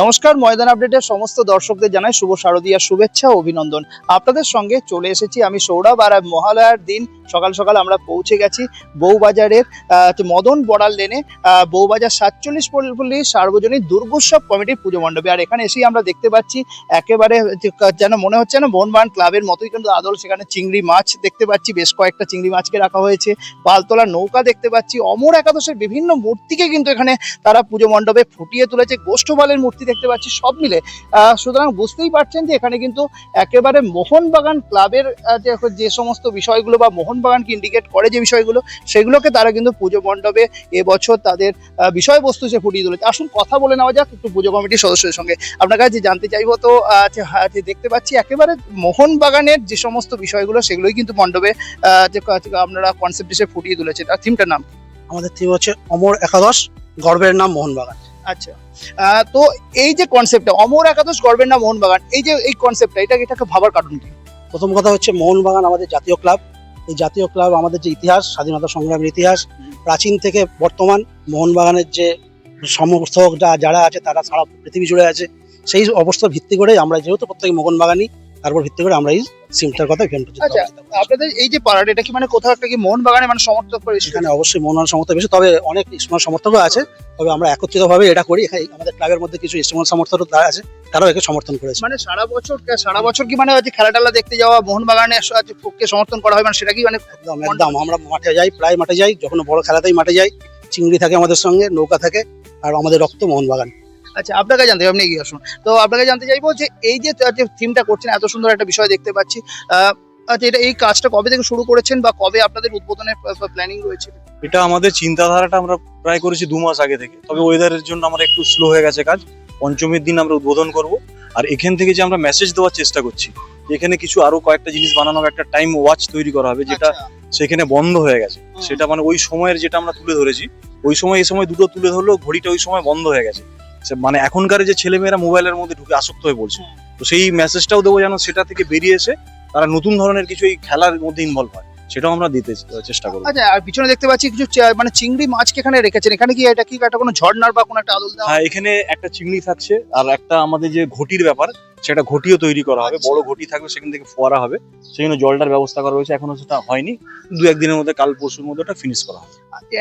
নমস্কার, ময়দান আপডেটের সমস্ত দর্শকদের জানাই শুভ শারদীয়ার শুভেচ্ছা ও অভিনন্দন। আপনাদের সঙ্গে চলে এসেছি আমি সৌরভ আর মহালয়ার দিন। সকাল সকাল আমরা পৌঁছে গেছি বউবাজারের মদন বড়াল লেনে বউবাজার সাতচল্লিশ পল্লী সার্বজনীন দুর্গোৎসব কমিটির পুজো মণ্ডপে। আর এখানে এসেই আমরা দেখতে পাচ্ছি একেবারে যেন মনে হচ্ছে না মোহনবাগান ক্লাবের মতোই কিন্তু আদল সেখানে চিংড়ি মাছ দেখতে পাচ্ছি। বেশ কয়েকটা চিংড়ি মাছকে রাখা হয়েছে। পালতোলা নৌকা দেখতে পাচ্ছি। অমর একাদশের বিভিন্ন মূর্তিকে কিন্তু এখানে তারা পুজো মণ্ডপে ফুটিয়ে তুলেছে। গোষ্ঠবালের মূর্তি দেখতে পাচ্ছি সব মিলে। সুতরাং বুঝতেই পারছেন যে এখানে কিন্তু একেবারে মোহনবাগান ক্লাবের যে সমস্ত বিষয়গুলো বা মোহনবাগানকে ইন্ডিকেট করে যে বিষয়গুলো সেগুলোকে তারা কিন্তু পুজো মণ্ডপে এবছর তাদের বিষয়বস্তু সে ফুটিয়ে তুলেছে। আসুন কথা বলে নেওয়া যাক একটু পুজো কমিটির সদস্যদের সঙ্গে। আপনার কাছে জানতে চাইব তো হ্যাঁ, যে দেখতে পাচ্ছি একেবারে মোহনবাগানের যে সমস্ত বিষয়গুলো সেগুলোই কিন্তু মণ্ডপে আপনারা কনসেপ্ট হিসেবে ফুটিয়ে তুলেছে তার থিমটার নাম? আমাদের থিম হচ্ছে অমর একাদশ গর্বের নাম মোহনবাগান। আচ্ছা। তো এই যে কনসেপ্টটা অমর একাদশ গর্বের নাম মোহনবাগান এই যে এই কনসেপ্টটা এটা এটাকে ভাবার কারণ কি? প্রথম কথা হচ্ছে মোহনবাগান আমাদের জাতীয় ক্লাব। এই জাতীয় ক্লাব আমাদের যে ইতিহাস স্বাধীনতা সংগ্রামের ইতিহাস প্রাচীন থেকে বর্তমান মোহনবাগানের যে সমর্থক যা- যারা আছে তারা সারা পৃথিবী জুড়ে আছে। সেই অবস্থার ভিত্তি করে আমরা যেহেতু প্রত্যেক মোহনবাগানই তারপর ভিত্তি করে আমরা এই সিমটার কথা ইভেন্ট আচ্ছা, আপনাদের এই যে পাড়াটা এটা কি মানে কোথাও একটা কি মোহনবাগানে মানে সমর্থক করে এখানে অবশ্যই মোহনবাগান সমর্থক বেশি তবে অনেক স্মল সমর্থকও আছে। তবে আমরা একত্রিতভাবে এটা করি। এখানে আমাদের ক্লাবের মধ্যে কিছু স্মল সমর্থকও তারা আছে তারাও একে সমর্থন করেছে। মানে সারা বছর সারা বছর কি মানে হচ্ছে খেলা টেলা দেখতে যাওয়া মোহনবাগানে কে সমর্থন করা হয় মানে সেটা কি মানে একদম একদম। আমরা মাঠে যাই প্রায় মাঠে যাই যখন বড় খেলাতেই মাঠে যাই চিংড়ি থাকে আমাদের সঙ্গে নৌকা থাকে আর আমাদের রক্ত মোহনবাগান। আচ্ছা আপনাকে জানতে আপনি এগিয়ে আসুন। তো আপনাকে জানতে চাইব যে এই যে থিমটা করছেন এত সুন্দর একটা বিষয় দেখতে পাচ্ছি। আচ্ছা এটা এই কাজটা কবে থেকে শুরু করেছেন বা কবে আপনাদের উদ্বোধনের প্ল্যানিং রয়েছে? এটা আমাদের চিন্তাধারাটা আমরা প্রায় করেছি দু মাস আগে থেকে। তবে ওয়েদারের জন্য আমরা একটু স্লো হয়ে গেছে কাজ। পঞ্চমীর দিন আমরা উদ্বোধন করব। আর এখান থেকে যে আমরা মেসেজ দেওয়ার চেষ্টা করছি এখানে কিছু আরও কয়েকটা জিনিস বানানোর একটা টাইম ওয়াচ তৈরি করা হবে যেটা আচ্ছা, সেখানে বন্ধ হয়ে গেছে। সেটা মানে ওই সময়ের যেটা আমরা তুলে ধরেছি ওই সময় এই সময় দুটো তুলে ধরলেও ঘড়িটা ওই সময় বন্ধ হয়ে গেছে। মানে এখনকার যে ছেলেমেয়েরা মোবাইলের মধ্যে ঢুকে আসক্ত হয়ে পড়ছে। তো সেই মেসেজটাও দেবো যেন সেটা থেকে বেরিয়ে এসে তারা নতুন ধরনের কিছু এই খেলার মধ্যে ইনভলভ হয় সেটাও আমরা দিতে চেষ্টা করব। আচ্ছা আর পিছনে দেখতে পাচ্ছি কিছু মানে চিংড়ি মাছকে এখানে রেখেছেন? এখানে কি এটা কি একটা কোনো ঝর্ণার বা কোনো একটা আদল হ্যাঁ এখানে একটা চিংড়ি থাকছে আর একটা আমাদের যে ঘটির ব্যাপার সেটা ঘটিও তৈরি করা হবে আচ্ছা। বড় ঘটি থাকবে সেখান থেকে ফোয়ারা হবে। সেখানে জলটার ব্যবস্থা করা হয়েছে এখনও সেটা হয়নি। দু একদিনের মধ্যে কাল পরশুর মধ্যে ওটা ফিনিশ করা হবে।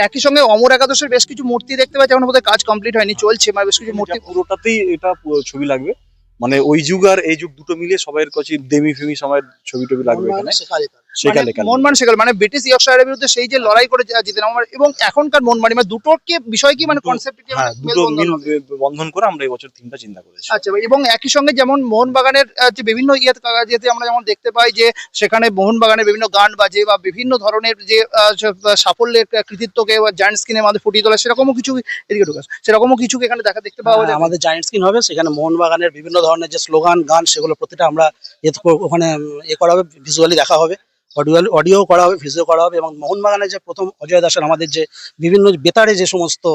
একই সঙ্গে অমর একাদশের বেশ কিছু মূর্তি দেখতে পাচ্ছি এখন বোধহয় কাজ কমপ্লিট হয়নি চলছে মানে বেশ কিছু মূর্তি পুরোটাতেই এটা ছবি লাগবে। মানে ওই যুগ আর এই যুগ দুটো মিলিয়ে সবাই কাছে দেমি ফেমি সময়ের ছবি টবি লাগবে এখানে মনমান শেখাল মানে ব্রিটিশ ইয়র্কশায়ারের বিরুদ্ধে সেই যে লড়াই করে জিতেন আমার এবং এখনকার মনমানি মানে দুটোর কি বিষয় কি মানে কনসেপ্ট হ্যাঁ দুটো মিল বন্ধন করে আমরা এবছর চিন্তা করেছি। আচ্ছা এবং একই সঙ্গে যেমন মোহনবাগানের যে বিভিন্ন ইয়ে যেতে আমরা যেমন দেখতে পাই যে সেখানে মোহনবাগানের বিভিন্ন গান বাজে বা বিভিন্ন ধরনের যে সাফল্যের কৃতিত্বকে জায়ান্ট স্ক্রিনের মধ্যে ফুটিয়ে তোলা সেরকমও কিছু এদিকে ঢুকাস সেরকমও কিছু এখানে দেখা দেখতে পাওয়া হ্যাঁ, যায় আমাদের জায়েন্ট স্ক্রিন হবে সেখানে মোহনবাগানের বিভিন্ন ধরনের যে স্লোগান গান সেগুলো প্রতিটা আমরা ওখানে এ করা হবে ভিজুয়ালি দেখা হবে। অডিও অডিও করা হবে ভিডিও করা হবে এবং মোহনবাগানের যে প্রথম অজয় দাসের আমাদের যে বিভিন্ন বেতারে যে সমস্ত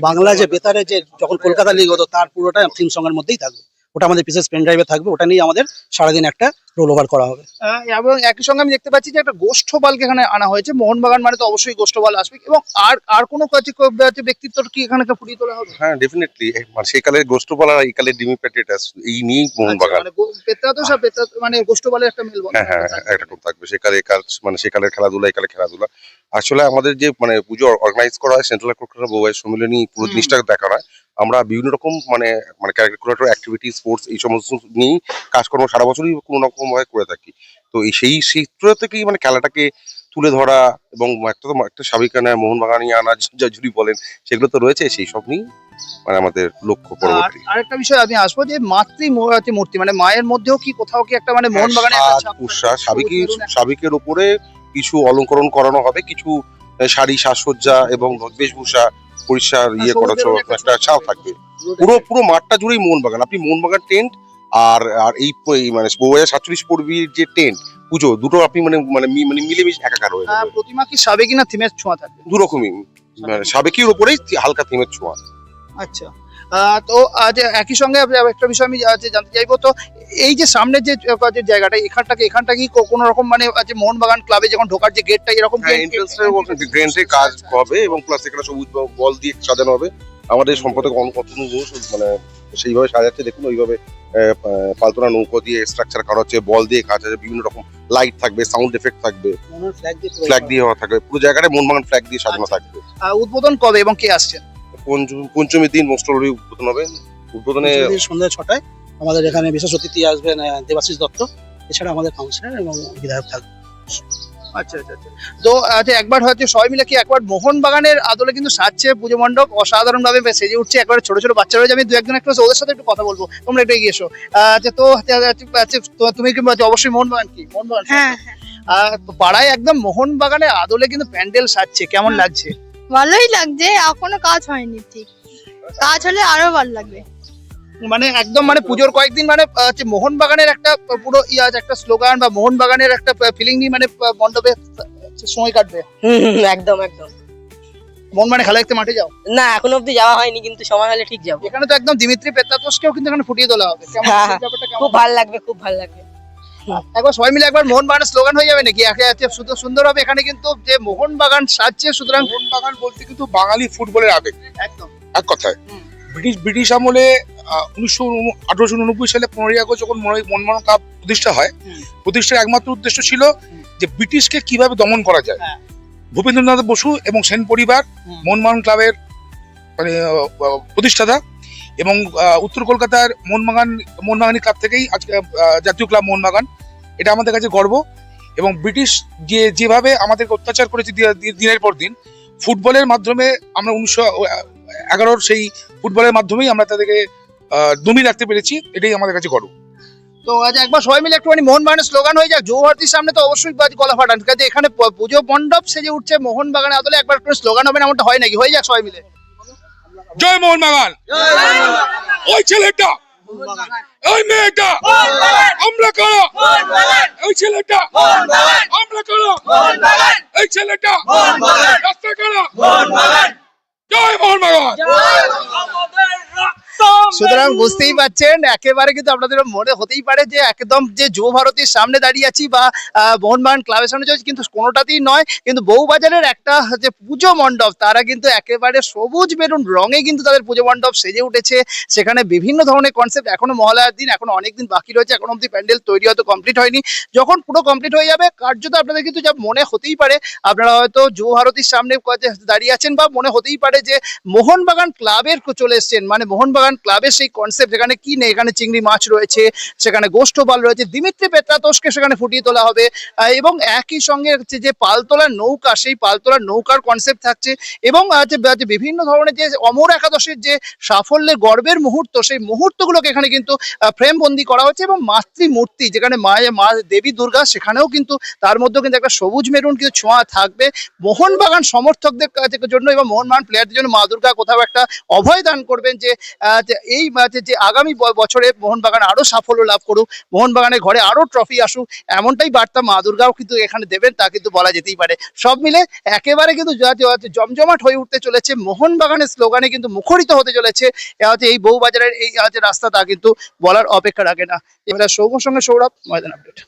বাংলা যে বেতারে যে যখন কলকাতা লিগ হতো তার পুরোটা থিম সঙ্গের মধ্যেই থাকবে। ওটা আমাদের বিশেষ পেন ড্রাইভে থাকবে ওটা নিয়ে আমাদের সারাদিন একটা রোল ওভার করা হবে। এবং একই সঙ্গে আমি দেখতে পাচ্ছি যে একটা গোষ্ঠবালকে এখানে আনা হয়েছে। মোহনবাগান মানে তো অবশ্যই গোষ্ঠবাল আসবে। এবং আর আর কোনো কাছে ব্যক্তিত্ব কি এখানে ফুটিয়ে তোলা হবে? হ্যাঁ ডেফিনেটলি মানে সেই কালের গোষ্ঠপালা আর এই কালের ডিমি প্যাটেটাস এই নিয়েই মোহনবাগান আচ্ছা, মানে গো- পেত্রা তো সব পেত্রা মানে গোষ্ঠবালের একটা মেলবন্ধন হ্যাঁ হ্যাঁ হ্যাঁ, একটা করে থাকবে সেকালে কাল মানে সেকালের খেলাধুলা এই কালের খেলাধুলা। আসলে আমাদের যে মানে পুজো অর্গানাইজ করা হয় সেন্ট্রাল কলকাতা বউয়ের সম্মিলনী পুরো। জিনিসটা দেখানো হয়। আমরা বিভিন্ন রকম মানে মানে ক্যারিকুলেটর অ্যাক্টিভিটি স্পোর্টস এই সমস্ত নিয়েই কাজকর্ম সারা বছরই কোনো রকম ভাবে করে থাকি। তো এই সেই সূত্র থেকেই মানে খেলাটাকে তুলে ধরা এবং একটা তো একটা সাবিকানা মোহনবাগানি আনা যা যদি বলেন সেগুলো তো রয়েছে সেই সব নিয়েই মানে আমাদের লক্ষ্য পরবর্তী। আরেকটা বিষয় আমি আসব যে মাতৃ মূর্তি মানে মায়ের মধ্যেও কি কোথাও কি একটা মানে মোহনবাগানে সাজ, ছাপ উৎসাহ সাবিকি সাবিকের উপরে কিছু অলঙ্করণ করানো হবে কিছু শাড়ি সাজসজ্জা এবং বেশভূষা পরিষ্কার ইয়ে করা একটা ছাপ থাকবে। পুরো পুরো মাঠটা জুড়েই মোহনবাগান। আপনি মোহনবাগান টেন্ট আর আর এই মানে বউবাজার সাতচল্লিশ পড়বির যে টেন্ট পুজো দুটো আপনি মানে মানে মানে মিলেমিশে একাকার হয়ে যাবে প্রতিমা কি সাবেকি না থিমের ছোঁয়া থাকবে? দু রকমই মানে সাবেকির উপরেই হালকা থিমের ছোঁয়া। আচ্ছা তো আজ একই সঙ্গে একটা বিষয় আমি জানতে চাইব তো এই যে সামনের যে যে জায়গাটা এখানটাকে এখানটা কি কোনো রকম মানে আজ মোহনবাগান ক্লাবে যখন ঢোকার যে গেটটা এরকম হ্যাঁ গ্রেন্টে কাজ হবে এবং প্লাস এখানে সবুজ বল দিয়ে সাজানো হবে। আমাদের সম্পাদক অন কত মানে সেইভাবে সাজাচ্ছে দেখুন ওইভাবে আহ, পা- পালতোলা নৌকো দিয়ে স্ট্রাকচার করা হচ্ছে বল দিয়ে কাজ আছে বিভিন্ন রকম লাইট থাকবে সাউন্ড এফেক্ট থাকবে। ফ্ল্যাগ দিয়ে হওয়া থাকবে। পুরো জায়গাটা মনমাগান ফ্ল্যাগ দিয়ে সাজানো আচ্ছা। থাকবে। উদ্বোধন কবে এবং কে আসছেন? পঞ্চম- পঞ্চমীর দিন মোস্ট অলরেডি উদ্বোধন হবে। উদ্বোধনে সন্ধ্যা ছটায় আমাদের এখানে বিশেষ অতিথি আসবেন দেবাশিস দত্ত। এছাড়া আমাদের কাউন্সিলর এবং বিধায়ক থাকবে। আচ্ছা আচ্ছা আচ্ছা। তো আচ্ছা একবার হয়তো সবাই মিলে কি একবার মোহন বাগানের আদলে কিন্তু সাজছে পুজো মণ্ডপ? অসাধারণ ভাবে সেজে উঠছে একবার ছোট ছোট বাচ্চারা রয়েছে। আমি দু একজন একটু ওদের সাথে একটু কথা বলব। তোমরা একটু এগিয়ে এসো। আচ্ছা তো আচ্ছা, আচ্ছা, আচ্ছা, তো- তুমি কি বলছো? অবশ্যই মোহন বাগান কি মোহন বাগান হ্যাঁ। পাড়ায় একদম মোহন বাগানের আদলে কিন্তু প্যান্ডেল সাজছে। কেমন হ্যাঁ। লাগছে? ভালোই লাগছে এখনও কাজ হয়নি ঠিক। কাজ হলে আরও ভালো লাগবে। মানে একদম মানে পুজোর কয়েকদিন মানে হচ্ছে মোহন বাগানের একটা পুরো ইয়ে আছে, একটা স্লোগান বা মোহন বাগানের একটা ফিলিং নিয়ে মানে মণ্ডপে সময় কাটবে। একদম একদম। মোহন মানে খেলা দেখতে মাঠে যাও? না এখন অব্দি যাওয়া হয়নি কিন্তু সময় হলে ঠিক যাব। এখানে তো একদম দিমিত্রি পেত্রাতোসকেও কিন্তু এখানে ফুটিয়ে তোলা হবে। হ্যাঁ? খুব ভালো লাগবে খুব ভালো লাগবে। একবার সবাই মিলে একবার মোহন বাগানের স্লোগান হয়ে যাবে নাকি? একে একে শুধু সুন্দর হবে এখানে কিন্তু যে মোহন বাগান সাজছে সুতরাং মোহনবাগান বলতে কিন্তু বাঙালি ফুটবলের আবেগ। একদম। এক কথায়। হুম। ব্রিটিশ ব্রিটিশ আমলে উনিশশো আঠারোশো উননব্বই সালে পনেরোই আগস্ট যখন মনে- মনমোহন কাপ প্রতিষ্ঠা হয় প্রতিষ্ঠার একমাত্র উদ্দেশ্য ছিল যে ব্রিটিশকে কীভাবে দমন করা যায় হ্যাঁ। ভূপেন্দ্রনাথ বসু এবং সেন পরিবার। মোহনবাগান ক্লাবের মানে প্রতিষ্ঠাতা এবং উত্তর কলকাতার মোহনবাগান মোহনবাগানী ক্লাব থেকেই আজকে জাতীয় ক্লাব মোহনবাগান এটা আমাদের কাছে গর্ব এবং ব্রিটিশ যে যেভাবে আমাদেরকে অত্যাচার করেছে দিনের পর দিন ফুটবলের মাধ্যমে আমরা উনিশশো এগারোর সেই ফুটবলের মাধ্যমেই আমরা তাদেরকে দমিয়ে রাখতে পেরেছি এটাই আমাদের কাছে গর্ব। তো আজ একবার সবাই মিলে একটুখানি মোহন বাগানের স্লোগান হয়ে যাক। যৌভারতীর সামনে তো অবশ্যই বাজ গলা ফাটান কাজে এখানে পুজো মণ্ডপ সেজে উঠছে মোহন বাগানের আদলে। একবার একটু স্লোগান হবে না এমনটা হয় নাকি? হয়ে যাক সবাই মিলে। জয় মোহনবাগান ওই ছেলেটা! ওই মেয়েটা! আমরা কারা? ওই ছেলেটা! আমরা কারা? এই ছেলেটা! রাস্তা কারা জয় মোহনবাগান সুতরাং বুঝতেই পারছেন একেবারে কিন্তু আপনাদের মনে হতেই পারে যে একদম যে যুব ভারতীর সামনে দাঁড়িয়ে আছি বা মোহনবাগান ক্লাবের সামনে যাচ্ছি কিন্তু কোনোটাতেই নয়, কিন্তু বউবাজারের একটা যে পুজো মণ্ডপ, তারা কিন্তু একেবারে সবুজ মেরুন রঙে কিন্তু তাদের পুজো মণ্ডপ সেজে উঠেছে। সেখানে বিভিন্ন ধরনের কনসেপ্ট এখনও মহালয়ার দিন, এখনও অনেক দিন বাকি রয়েছে, এখন অব্দি প্যান্ডেল তৈরি হয়তো কমপ্লিট হয়নি। যখন পুরো কমপ্লিট হয়ে যাবে, কার্যত আপনাদের কিন্তু যা মনে হতেই পারে, আপনারা হয়তো যুব ভারতীর সামনে দাঁড়িয়ে আছেন বা মনে হতেই পারে যে মোহনবাগান ক্লাবের চলে এসছেন মানে মোহনবাগান ক্লাবের সেই কনসেপ্ট যেখানে কি নেই, এখানে চিংড়ি মাছ রয়েছে, সেখানে গোষ্ঠপাল রয়েছে, দিমিত্রি পেত্রাতোষকে সেখানে ফুটিয়ে তোলা হবে। এবং একই সঙ্গে যে পালতোলার নৌকা, সেই পালতোলার নৌকার কনসেপ্ট থাকছে। এবং বিভিন্ন ধরনের যে অমর একাদশের যে সাফল্যের গর্বের মুহূর্ত, সেই মুহূর্তগুলোকে এখানে কিন্তু ফ্রেম বন্দি করা হচ্ছে এবং মাতৃ মূর্তি যেখানে মা দেবী দুর্গা, সেখানেও কিন্তু তার মধ্যেও কিন্তু একটা সবুজ মেরুন কিছু ছোঁয়া থাকবে। মোহনবাগান সমর্থকদের জন্য এবং মোহনবাগান প্লেয়ারদের জন্য মা দুর্গা কোথাও একটা অভয় দান করবেন যে এই যে- আগামী বছরে মোহনবাগান আরও সাফল্য লাভ করুক মোহনবাগানের ঘরে আরও ট্রফি আসুক, এমনটাই বার্তা মা দুর্গাও কিন্তু এখানে দেবেন, তা কিন্তু বলা যেতেই পারে। সব মিলে একেবারে কিন্তু জমজমাট হয়ে উঠতে চলেছে, মোহনবাগানের স্লোগানে কিন্তু মুখরিত হতে চলেছে হচ্ছে এই বউবাজারের এই যে রাস্তা, তা কিন্তু বলার অপেক্ষা রাখে না। এবার সৌম্যর সঙ্গে সৌরভ, ময়দান আপডেট